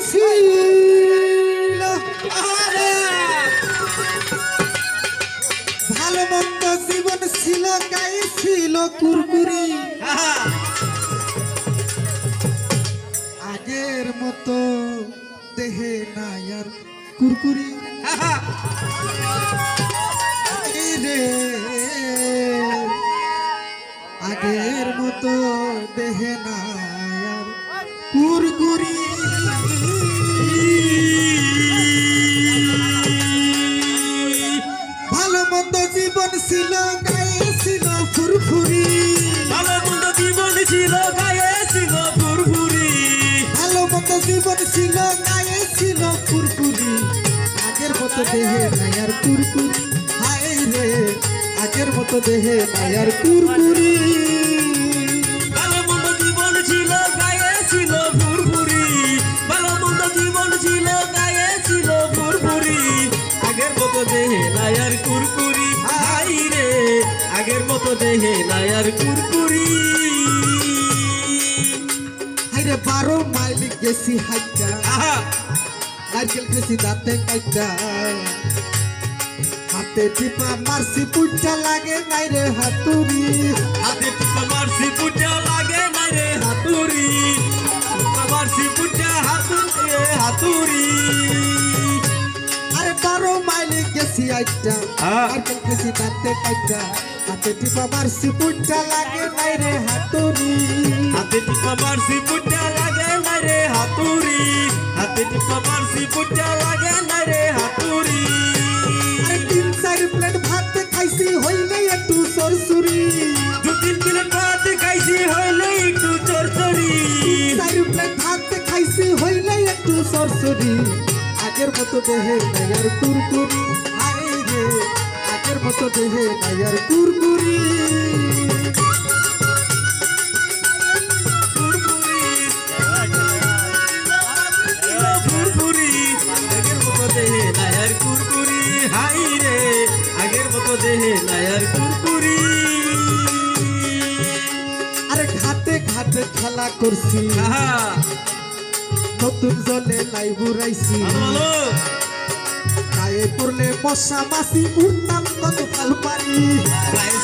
ছিল ভালো মন্দ জীবন ছিল গায়ে ছিল কুরকুরি। আগের মতো দেহে নাই আর কুরকুরি। রে! আগের মতো দেহে নাই কুরকুরি। ভালো মন্দ জীবন ছিল গায়ে ছিল ফুরফুরি। ভালো মন্দ জীবন ছিল গায়ে ছিল ফুরফুরি। ভালো মতো জীবন ছিল গায়ে ছিল কুরকুরি আগের মতো দেহে আর কুরকুরি। হায় রে আগের মতো দেহে আর কুরকুরি। আগের মতো দেহে নায়ার কুরকুরি। হায় রে বারো মাইল গেছি হাইটা। আহা। নারকেল গেছি দাঁতে কাইটা। হাতে টিপা মারছি পুটটা লাগে নাই রে হাতুরি হাতে টিপা মারছি পুটা লাগে না রে হাতুরি টিপা মারছি পুটা হাতুরি হাতুরি আরে বারো মাইল গেছি আইটা হ্যাঁ। নারকেল গেছি দাঁতে কাইটা। হাতে টিপা মারছি পুটটা লাগে নাই রে হাতুরি হাতে টিপা মারছি পুটা লাগে না রে হাতুরি হাতে টিপা মারছি পুটা লাগে না রে হাতুরি তিন চার প্লেট ভাত খাইছি হইলে একটু সরসুরি দু তিন প্লেট ভাত খাইছি হইলে একটু চরচরি। চার প্লেট ভাত খাইছি হইলে একটু সরসরি আগের মতো দেহে নাই আর কুরকুরি। রে আগের মতো দেহে নাই আর কুরকুরি আগের মতো দেহে নায়ার কুরকুরি। হাই রে আগের মতো দেহে নায়ার কুরকুরি। আরে ঘাটে ঘাটে খেলা করছি। নতুন জলে লাই বুড়াইছি ভালো পড়লে মশা মাছি উঠতাম কত ফাল পারি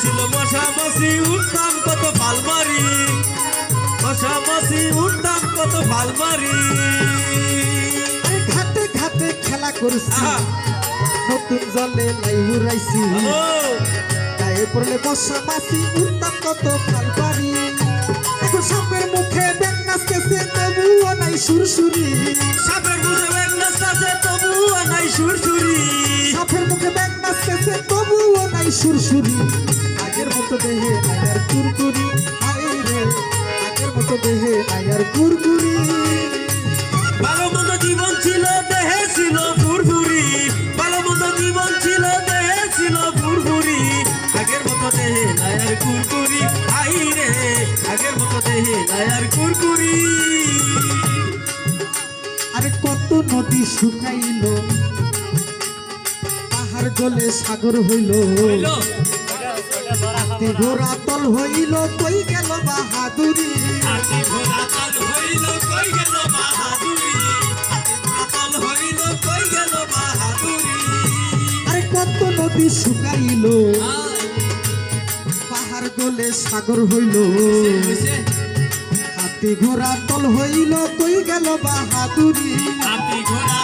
ছিল মশা মাসি উঠতাম কত ফালমারি। মশা মাসি উঠতাম কত আরে ঘাটে ঘাটে খেলা করছি। নতুন জলে লাই বুড়াইছি ভালো গায়ে পড়লে মশা মাছি উঠতাম কত ফাল পারি সাপের মুখে ব্যাং নাচতেছে তবুও নাই সুরসুরি। সাপের বুঝে ব্যাগ নাচতাছে তবুও নাই সুরসুরি। মুখে নাচতেছে তবুও নাই সুরসুরি। আগের মতো দেহে আর কুরকুরি। হায় রে আগের মতো দেহে নাই আর কুরকুরি। ভালো মন্দ জীবন ছিল দেহে ছিল ফুরফুরি ভালো মন্দ জীবন ছিল দেহে ছিল ফুরফুরি আগের মতো দেহে নায়ার কুরকুরি। আই রে আগের মতো দেহে নায়ার কুরকুরি। আরে কত নদী শুকাইলো গলে সাগর হইল। তল হইল কই গেল বাহাদুরি? ঘোড়া তাল হইল কই গেল আরে কত নদী শুকাইলো। পাহাড় গলে সাগর হইল। হাতি ঘোড়া তল হইল কই গেল বাহাদুরি? হাতি ঘোড়া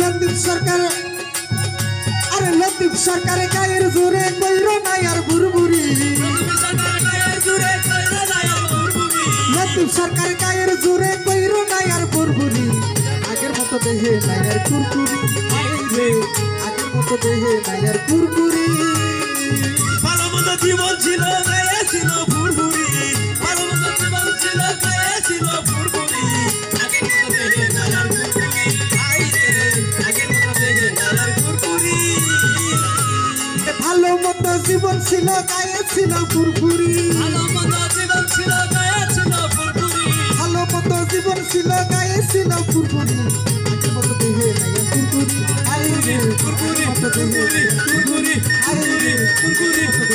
লতিফ সরকার, আরে লতিফ সরকারে গায়ের জোরে কইর নাই আর বুরবুরি লতিফ সরকার গায়ের জোরে কইর নাই আর বুরবুরি আগের মতো দেহে নাই আর কুরকুরি। আগের মতো দেহে নাই আর কুরকুরি। ভালো মন্দ জীবন ছিল ছিল ভালো মতো জীবন ছিল গায়ে ছিল পুরপুরি ভালো মন্দ জীবন ছিল গায়ে ছিল পুরপুরি ভালো মতো জীবন ছিল গায়ে ছিল পুরপুরি মতো দেহে পুরপুরি আর পুরপুরি রে ফুরফুরি আগের